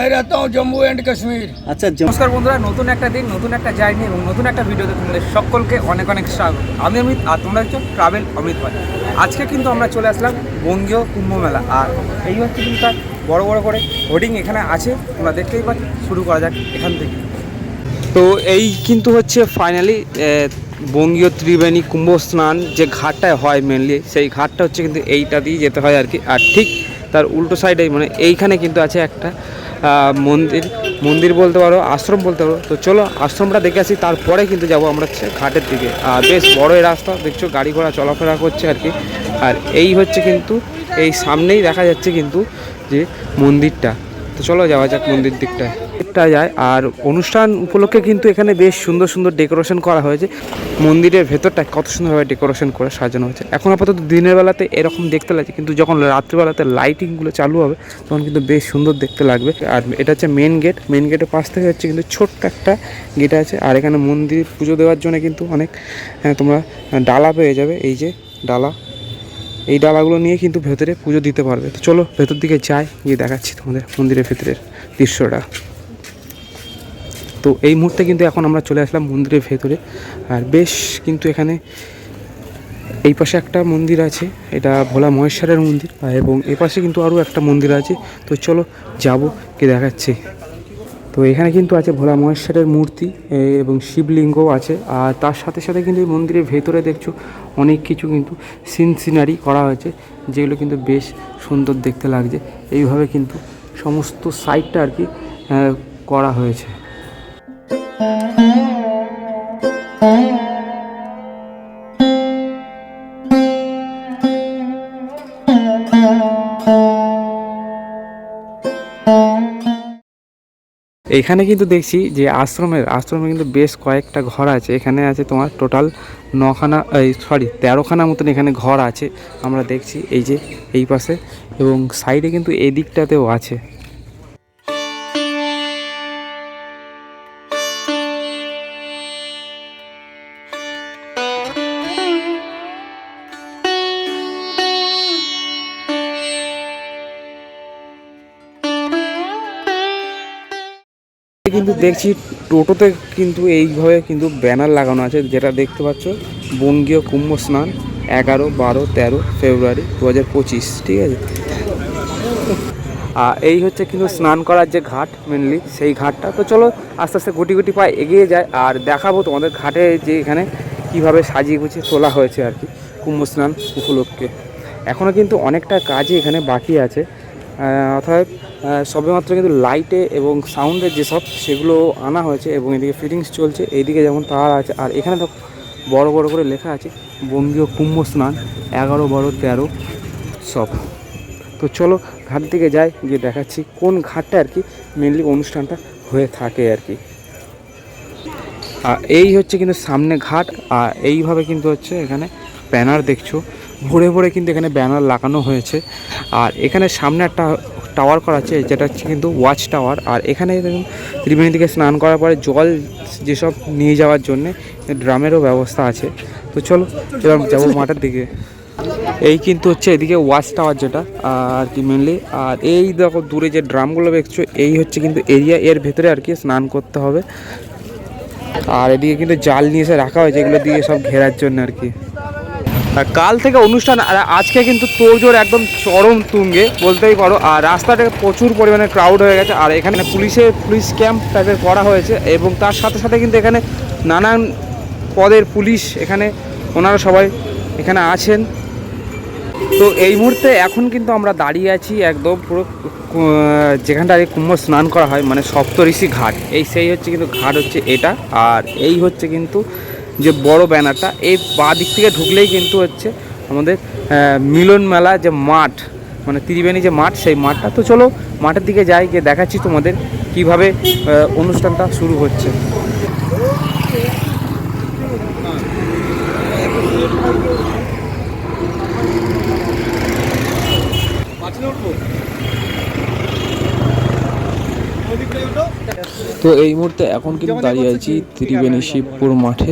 मैं रहता हूँ जम्मू एंड कश्मीर আচ্ছা জ- নমস্কার বন্ধুরা নতুন একটা দিন নতুন একটা জার্নি এবং নতুন একটা ভিডিওতে তোমাদের সকলকে অনেক অনেক স্বাগত আমি অমিত আর তোমরা হচ্ছে ট্রাভেল অমিত ভাই আজকে কিন্তু আমরা চলে আসলাম বঙ্গীয় কুম্ভ মেলা আর এই হচ্ছে কিন্তু তার বড় বড় করে হোর্ডিং এখানে আছে তোমরা দেখতেই পাচ্ছ শুরু করা যাক এখান থেকে তো এই কিন্তু হচ্ছে ফাইনালি বঙ্গীয় ত্রিবেণী কুম্ভ স্নান যে ঘাটটায় হয় মেনলি সেই ঘাটটা হচ্ছে কিন্তু এইটা দিয়ে যেতে হয় আর কি আর ঠিক তার উল্টো সাইডে মানে এইখানে কিন্তু আছে একটা মন্দির মন্দির বলতে পারো, আশ্রম বলতে পারো। তো চলো আশ্রমটা দেখে আসি, তারপরে কিন্তু যাব আমরা ঘাটের দিকে। আর বেশ বড় এই রাস্তা, দেখছ গাড়ি ঘোড়া চলাফেরা করছে আর কি। আর এই হচ্ছে কিন্তু, এই সামনেই দেখা যাচ্ছে কিন্তু যে মন্দিরটা। তো চলো যাওয়া যাক মন্দির দিকটায়। দিকটা যায়। আর অনুষ্ঠান উপলক্ষে কিন্তু এখানে বেশ সুন্দর সুন্দর ডেকোরেশন করা হয়েছে। মন্দিরের ভেতরটা কত সুন্দরভাবে ডেকোরেশন করে সাজানো হয়েছে। এখন আপাতত দিনের বেলাতে এরকম দেখতে লাগছে কিন্তু যখন রাত্রিবেলাতে লাইটিংগুলো চালু হবে তখন কিন্তু বেশ সুন্দর দেখতে লাগবে। আর এটা হচ্ছে মেন গেট মেন গেটের পাশ থেকে হচ্ছে কিন্তু ছোট্ট একটা গেট আছে। আর এখানে মন্দির পুজো দেওয়ার জন্য কিন্তু অনেক হ্যাঁ, তোমরা ডালা পেয়ে যাবে। এই যে ডালা এই ডালাগুলো নিয়ে কিন্তু ভেতরে পুজো দিতে পারবে। তো চলো ভেতর দিকে যাই গিয়ে দেখাচ্ছি তোমাদের মন্দিরের ভেতরের দৃশ্যটা। তো এই মুহূর্তে কিন্তু এখন আমরা চলে আসলাম মন্দিরের ভেতরে। আর বেশ কিন্তু এখানে এই পাশে একটা মন্দির আছে, এটা ভোলা মহেশ্বরের মন্দির। এবং এ পাশে কিন্তু আরও একটা মন্দির আছে। তো চলো যাব, কে দেখাচ্ছে। তো এখানে কিন্তু আছে ভোলা মহেশ্বরের মূর্তি এবং শিবলিঙ্গও আছে। আর তার সাথে সাথে কিন্তু এই মন্দিরের ভেতরে দেখছ, অনেক কিছু কিন্তু সিন সিনারি করা হয়েছে, যেগুলো কিন্তু বেশ সুন্দর দেখতে লাগছে। এইভাবে কিন্তু সমস্ত সাইডটা আর কি করা হয়েছে। এইখানে কিন্তু দেখছি যে আশ্রমের, আশ্রমে কিন্তু বেশ কয়েকটা ঘর আছে। এখানে আছে তোমার টোটাল নখানা সরি তেরোখানা মতন এখানে ঘর আছে, আমরা দেখছি এই যে এই পাশে এবং সাইডে কিন্তু এই দিকটাতেও আছে। দেখছি টোটোতে কিন্তু এইভাবে কিন্তু ব্যানার লাগানো আছে, যেটা দেখতে পাচ্ছ, বঙ্গীয় কুম্ভ স্নান, এগারো, বারো, তেরো ফেব্রুয়ারি দু হাজার পঁচিশ, ঠিক আছে? আর এই হচ্ছে কিন্তু স্নান করার যে ঘাট মেনলি সেই ঘাটটা। তো চলো, আস্তে আস্তে গুটি গুটি পায়ে এগিয়ে যায় আর দেখাবো তোমাদের ঘাটে যে এখানে কীভাবে সাজিয়ে গুছিয়ে তোলা হয়েছে আর কি, কুম্ভ স্নান উপলক্ষে। এখনও কিন্তু অনেকটা কাজই এখানে বাকি আছে। অর্থাৎ সবেমাত্র কিন্তু লাইটে এবং সাউন্ডের যেসব, সেগুলো আনা হয়েছে এবং এদিকে ফিটিংস চলছে, এইদিকে যেমন তার আছে, আর এখানে তো বড় বড় করে লেখা আছে, বঙ্গীয় কুম্ভ স্নান, এগারো বারো তেরো, সব। তো চলো, ঘাট দিকে যাই, গিয়ে দেখাচ্ছি কোন ঘাটটা আর কি মেনলি অনুষ্ঠানটা হয়ে থাকে আর কি। আর এই হচ্ছে কিন্তু সামনে ঘাট, আর এইভাবে কিন্তু হচ্ছে এখানে ব্যানার দেখছ। ভরে ভরে কিন্তু এখানে ব্যানার লাগানো হয়েছে। আর এখানে সামনে একটা টাওয়ার করা আছে, যেটা হচ্ছে কিন্তু ওয়াচ টাওয়ার আর এখানে ত্রিবেণী থেকে স্নান করার পরে জল যেসব নিয়ে যাওয়ার জন্যে ড্রামেরও ব্যবস্থা আছে। তো চলো এবার যাব মাঠের দিকে। এই কিন্তু হচ্ছে এদিকে ওয়াচ টাওয়ার যেটা, আর কি মেনলি আর এই দেখো, দূরে যে ড্রামগুলো দেখছ, এই হচ্ছে কিন্তু এরিয়া এর ভেতরে আর কি স্নান করতে হবে। আর এদিকে কিন্তু জাল নিয়ে এসে রাখা হয়েছে, এগুলো দিয়ে সব ঘেরার জন্য আর কি। কাল থেকে অনুষ্ঠান, আর আজকে কিন্তু তোড়জোড় একদম চরম তুঙ্গে, বলতেই পারো। আর রাস্তাটা প্রচুর পরিমাণে ক্রাউড হয়ে গেছে, আর এখানে পুলিশের পুলিশ ক্যাম্প টাইপের করা হয়েছে, এবং তার সাথে সাথে কিন্তু এখানে নানান পদের পুলিশ এখানে, ওনারা সবাই এখানে আছেন। তো এই মুহূর্তে এখন কিন্তু আমরা দাঁড়িয়ে আছি একদম পুরো যেখানটা কি কুম্ভ স্নান করা হয় মানে সপ্তঋষি ঘাট। এই সেই হচ্ছে কিন্তু ঘাট হচ্ছে এটা, আর এই হচ্ছে কিন্তু যে বড় ব্যানারটা, এই বাঁ দিক থেকে ঢুকলেই কিন্তু হচ্ছে আমাদের মিলন মেলা যে মাঠ মানে ত্রিবেণী যে মাঠ, সেই মাঠটা। তো চলো মাঠের দিকে যাই, গিয়ে দেখাচ্ছি তোমাদের কীভাবে অনুষ্ঠানটা শুরু হচ্ছে। তো এই মুহূর্তে এখন কিন্তু দাঁড়িয়ে আছি ত্রিবেণী শিবপুর মাঠে।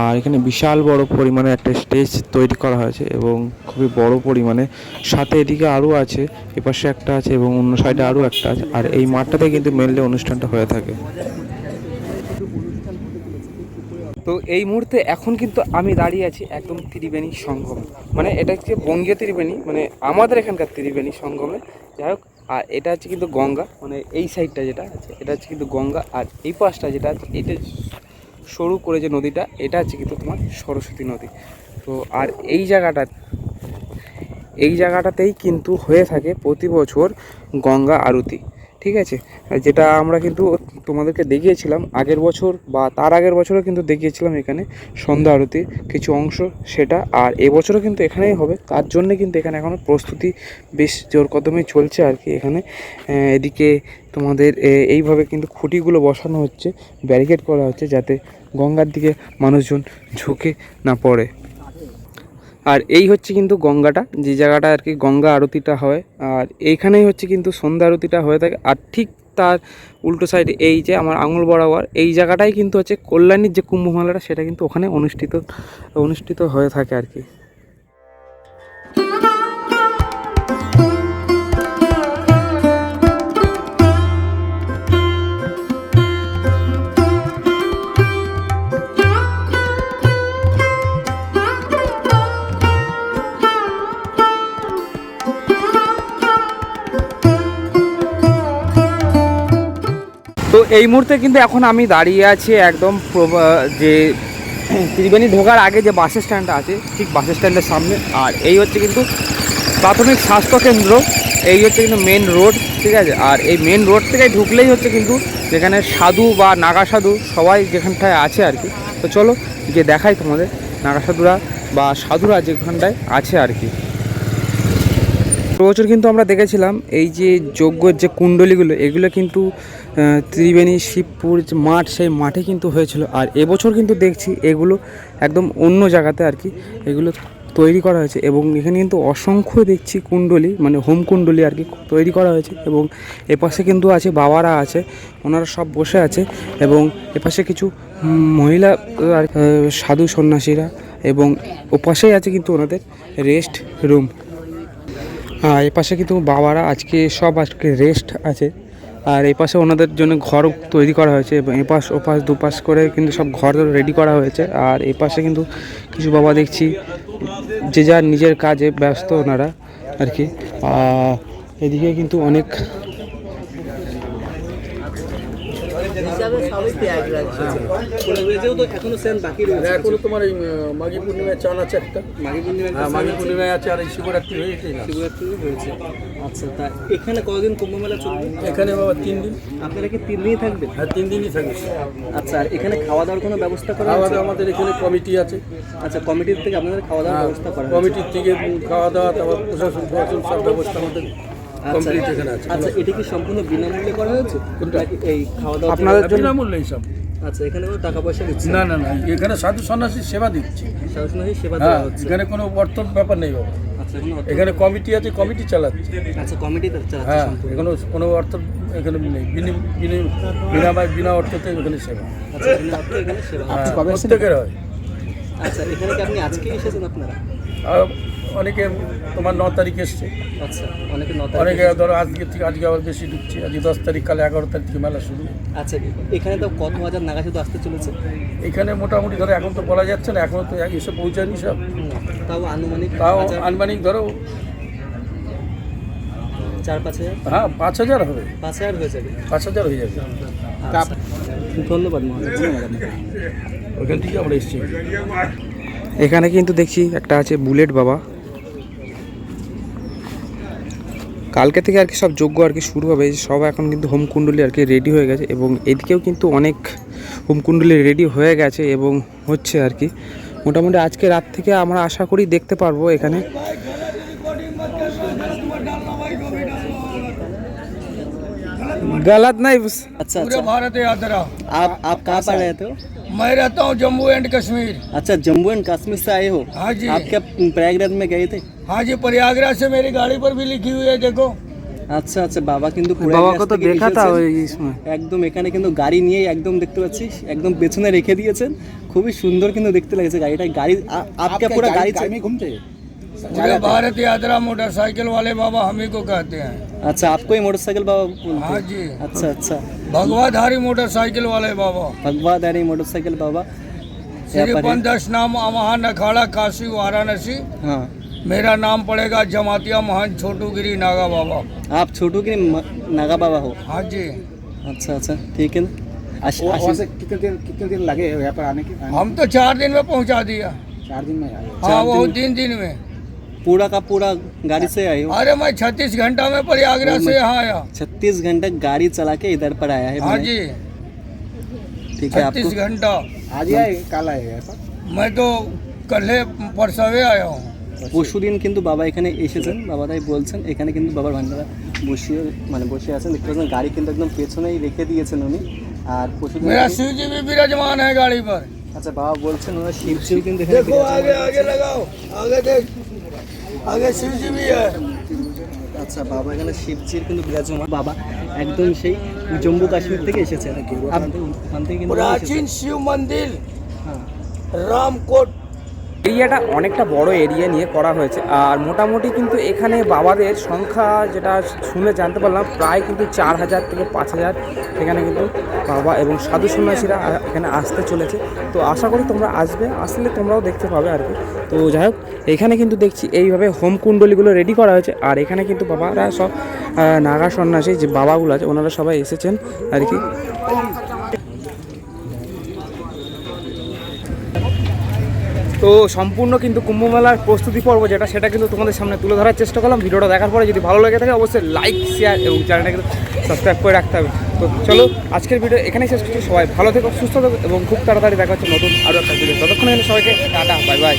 আর এখানে বিশাল বড় পরিমাণে একটা স্টেজ তৈরি করা হয়েছে এবং খুবই বড় পরিমাণে। সাথে এদিকে আরও আছে, এপাশে একটা আছে এবং অন্য সাইডে আরও একটা আছে। আর এই মাঠটাতে কিন্তু মেনলি অনুষ্ঠানটা হয়ে থাকে। তো এই মুহূর্তে এখন কিন্তু আমি দাঁড়িয়ে আছি একদম ত্রিবেণী সঙ্গমে। মানে এটা হচ্ছে বঙ্গীয় ত্রিবেণী মানে আমাদের এখানকার ত্রিবেণী সঙ্গমে। যাই হোক, আর এটা হচ্ছে কিন্তু গঙ্গা মানে এই সাইডটা যেটা আছে, এটা হচ্ছে কিন্তু গঙ্গা। আর এই পাশটা যেটা আছে, এটা সরু করে যে নদীটা, এটা হচ্ছে কিন্তু তোমার সরস্বতী নদী। তো আর এই জায়গাটা, এই জায়গাটাতেই কিন্তু হয়ে থাকে প্রতি বছর গঙ্গা আরতি, ঠিক আছে? যেটা আমরা কিন্তু তোমাদেরকে দেখিয়েছিলাম আগের বছর বা তার আগের বছরও কিন্তু দেখিয়েছিলাম এখানে সন্ধ্যা আরতি কিছু অংশ, সেটা আর এবছরও কিন্তু এখানেই হবে। তার জন্য কিন্তু এখানে এখনও প্রস্তুতি বেশ জোর কদমে চলছে আর কি এখানে। এদিকে তোমাদের এইভাবে কিন্তু খুঁটিগুলো বসানো হচ্ছে, ব্যারিকেড করা হচ্ছে যাতে গঙ্গার দিকে মানুষজন ঝুঁকে না পড়ে। আর এই হচ্ছে কিন্তু গঙ্গাটা, যে জায়গাটা আর কি গঙ্গা আরতিটা হয়। আর এইখানেই হচ্ছে কিন্তু সন্ধ্যা আরতিটা হয়ে থাকে। আর ঠিক তার উল্টো সাইডে এই যে আমার আঙুল বরাবর, এই জায়গাটাই কিন্তু হচ্ছে কল্যাণীর যে কুম্ভমেলাটা, সেটা কিন্তু ওখানে অনুষ্ঠিত অনুষ্ঠিত হয়ে থাকে আর কি। এই মুহূর্তে কিন্তু এখন আমি দাঁড়িয়ে আছি একদম যে ত্রিবেণী ঢোকার আগে যে বাস স্ট্যান্ডটা আছে, ঠিক বাস স্ট্যান্ডের সামনে। আর এই হচ্ছে কিন্তু প্রাথমিক স্বাস্থ্য কেন্দ্র, এই হচ্ছে কিন্তু মেন রোড ঠিক আছে? আর এই মেন রোড থেকে ঢুকলেই হচ্ছে কিন্তু যেখানে সাধু বা নাগা সাধু সবাই যেখানটায় আছে আর কি। তো চলো গিয়ে দেখাই তোমাদের নাগা সাধুরা বা সাধুরা যেখানটায় আছে আর কি। বছর কিন্তু আমরা দেখেছিলাম এই যে যজ্ঞের যে কুণ্ডলীগুলো এগুলো কিন্তু ত্রিবেণী শিবপুর যে মাঠ সেই মাঠে কিন্তু হয়েছিল। আর এবছর কিন্তু দেখছি এগুলো একদম অন্য জায়গাতে আর কি এগুলো তৈরি করা হয়েছে এবং এখানে কিন্তু অসংখ্য দেখছি কুণ্ডলী মানে হোম কুণ্ডলী আর কি তৈরি করা হয়েছে এবং এপাশে কিন্তু আছে বাবারা আছে ওনারা সব বসে আছে এবং এপাশে কিছু মহিলা আর, সাধু সন্ন্যাসীরা এবং ওপাশেই আছে কিন্তু ওনাদের রেস্ট রুম আর এ পাশে কিন্তু বাবারা আজকে সব আজকে রেস্ট আছে। আর এই পাশে ওনাদের জন্য ঘর তৈরি করা হয়েছে এপাশ ওপাশ দুপাশ করে কিন্তু সব ঘর রেডি করা হয়েছে। আর এই পাশে কিন্তু কিছু বাবা দেখছি, যে যার নিজের কাজে ব্যস্ত ওনারা আর কি। এদিকে কিন্তু অনেক এখনও তোমার এই মাঘী পূর্ণিমায় চান আছে একটা। হ্যাঁ মাঘী পূর্ণিমায় আছে আর এই শিবরাত্রি হয়েছে। শিবরাত্রি হয়েছে। আচ্ছা তা এখানে কতদিন কুম্ভ মেলা চলবে? এখানে বাবা তিন দিন। আপনারা কি তিন দিনই থাকবেন? হ্যাঁ তিন দিনই থাকবে। আচ্ছা আর এখানে খাওয়া দাওয়ার কোনো ব্যবস্থা করা খাওয়া দাওয়া আমাদের এখানে কমিটি আছে। আচ্ছা কমিটির থেকে আপনাদের খাওয়া দাওয়ার হ্যাঁ, ব্যবস্থা করা কমিটির থেকে খাওয়া দাওয়া তারপর প্রশাসন প্রশাসন সব ব্যবস্থা আমাদের কমপ্লিট এখানে আছে। আচ্ছা এটা কি সম্পূর্ণ বিনামূল্যে করা হয়েছে? কোনটা? এই খাওয়া দাওয়া আপনাদের জন্য বিনামূল্য এইসব আচ্ছা এখানে টাকা পয়সা দিচ্ছে? না না না এখানে সাধু সন্ন্যাসী সেবা দিচ্ছে। সেবা হ্যাঁ দেওয়া হচ্ছে। এখানে কোনো অর্থ ব্যাপার নেই বাবা। আচ্ছা এখানে কমিটি আছে কমিটি চালাচ্ছে। আচ্ছা কমিটি হ্যাঁ এখানে কোনো অর্থ এখানে নেই। বিনি- বিনি- অর্থতে এখানে সেবা। আচ্ছা হ্যাঁ, প্রত্যেকের হয়। আচ্ছা এখানে কি আপনি আজকে এসেছেন আপনারা? অনেকে তোমার ন তারিখ এসছে। আচ্ছা অনেকে ন অনেকে ধরো আজকে থেকে আজকে আবার বেশি ঢুকছে। আজকে দশ তারিখ কালে এগারো তারিখ থেকে মেলা শুরু। আচ্ছা এখানে তো কত হাজার নাগা শুধু আসতে চলেছে? এখানে মোটামুটি ধরো এখন তো বলা যাচ্ছে না এখনও তো এসে পৌঁছায়নি সব। তাও আনুমানিক তাও আনুমানিক ধরো চার পাঁচ হাজার? হ্যাঁ পাঁচ হাজার হবে। পাঁচ হাজার হয়ে যাবে। পাঁচ হাজার হয়ে যাবে। আচ্ছা। ধন্যবাদ ওইখান থেকে আমরা এসেছি। এখানে কিন্তু দেখছি একটা আছে বুলেট বাবা। কালকে থেকে আর কি সব যোগ্য আর কি শুরু হবে এই যে সব এখন কিন্তু হোম কুণ্ডলী আর কি রেডি হয়ে গেছে এবং এদিকেও কিন্তু অনেক হোম কুণ্ডলী রেডি হয়ে গেছে এবং হচ্ছে আর কি মোটামুটি আজকে রাত থেকে আমরা আশা করি দেখতে পারবো এখানে गलत नहीं अच्छा पूरे अच्छा भारत याद रहा आप आप कहाँ पर रहते हो मैं रहता हूँ जम्मू एंड कश्मीर अच्छा जम्मू एंड कश्मीर से आए हो हाँ जी आप क्या प्रयागराज में गए थे हाँ जी प्रयागराज से मेरी गाड़ी पर भी लिखी हुई है देखो আচ্ছা আচ্ছা বাবা কিন্তু বাবা কুড়াইগ্রাস কত থেকে দেখা তা এসেছেন। ওই সময় একদম এখানে কিন্তু গাড়ি নিয়ে একদম দেখতে পাচ্ছিস একদম পেছনে রেখে দিয়েছেন খুবই সুন্দর কিন্তু দেখতে লাগছে গাড়িটা গাড়ি আ- আপকে পুরো গাড়ি में मुझे भारत यात्रा मोटरसाइकिल वाले बाबा हम ही को कहते हैं। अच्छा आपको ही मोटरसाइकिल बाबा हाँ? जी। अच्छा अच्छा। भगवाधारी मोटरसाइकिल वाले बाबा। भगवाधारी मोटरसाइकिल बाबा। श्री पंदश नाम अमहा नखाड़ा काशी वाराणसी। हाँ। मेरा नाम पड़ेगा जमातिया महान छोटू गिरी नागा बाबा। आप छोटू गिरी नागा बाबा हो? हाँ जी। अच्छा अच्छा। ठीक है। कितने दिन कितने दिन लगे यहाँ पर आने के? हम तो चार दिन में पहुँचा दिया। चार दिन में हाँ वो तीन दिन में। पूरा का पूरा गाड़ी से आए हो अरे मैं छत्तीस घंटा में प्रयागराज से यहाँ आया छत्तीस घंटे गाड़ी चला के इधर पर आया है हाँ मैंने। जी ठीक है छत्तीस आपको घंटा आज ही आए कल आए यहाँ पर मैं तो कल परसवे आया हूँ পরশু দিন কিন্তু বাবা এখানে এসেছেন বাবা তাই বলছেন এখানে কিন্তু বাবার ভান্ডারা বসিয়ে মানে বসে আছেন দেখতে পাচ্ছেন গাড়ি কিন্তু একদম পেছনেই রেখে দিয়েছেন উনি আর পরশু দিন मेरा शिव जी भी विराजमान है गाड़ी पर আচ্ছা বাবা বলছেন ওনার শিবজিও কিন্তু এখানে देखो आगे आगे लगाओ आगे देख আগে শিবজি আচ্ছা বাবা এখানে শিবজির কিন্তু বিরাজমান। বাবা একদম সেই জম্মু কাশ্মীর থেকে এসেছে নাকি ওখান প্রাচীন শিব মন্দির হ্যাঁ। রামকোট এরিয়াটা অনেকটা বড় এরিয়া নিয়ে করা হয়েছে। আর মোটামুটি কিন্তু এখানে বাবাদের সংখ্যা যেটা শুনে জানতে পারলাম, প্রায় কিন্তু চার হাজার থেকে পাঁচ হাজার এখানে কিন্তু বাবা এবং সাধু সন্ন্যাসীরা এখানে আসতে চলেছে। তো আশা করি তোমরা আসবে, আসলে তোমরাও দেখতে পাবে আর কি। তো যাই হোক, এখানে কিন্তু দেখছি এইভাবে হোম কুণ্ডলিগুলো রেডি করা হয়েছে। আর এখানে কিন্তু বাবারা সব নাগা সন্ন্যাসী যে বাবাগুলো আছে, ওনারা সবাই এসেছেন আর কি। তো সম্পূর্ণ কিন্তু কুম্ভমেলার প্রস্তুতি পর্ব যেটা, সেটা কিন্তু তোমাদের সামনে তুলে ধরার চেষ্টা করলাম। ভিডিওটা দেখার পরে যদি ভালো লেগে থাকে, অবশ্যই লাইক শেয়ার এবং চ্যানেলটা কিন্তু সাবস্ক্রাইব করে রাখতে হবে। তো চলো, আজকের ভিডিও এখানেই শেষ করছি। সবাই ভালো থেকো, সুস্থ থাকো এবং খুব তাড়াতাড়ি দেখা হচ্ছে নতুন আরও একটা ভিডিও ততক্ষণ এখানে সবাইকে, টাটা বাই বাই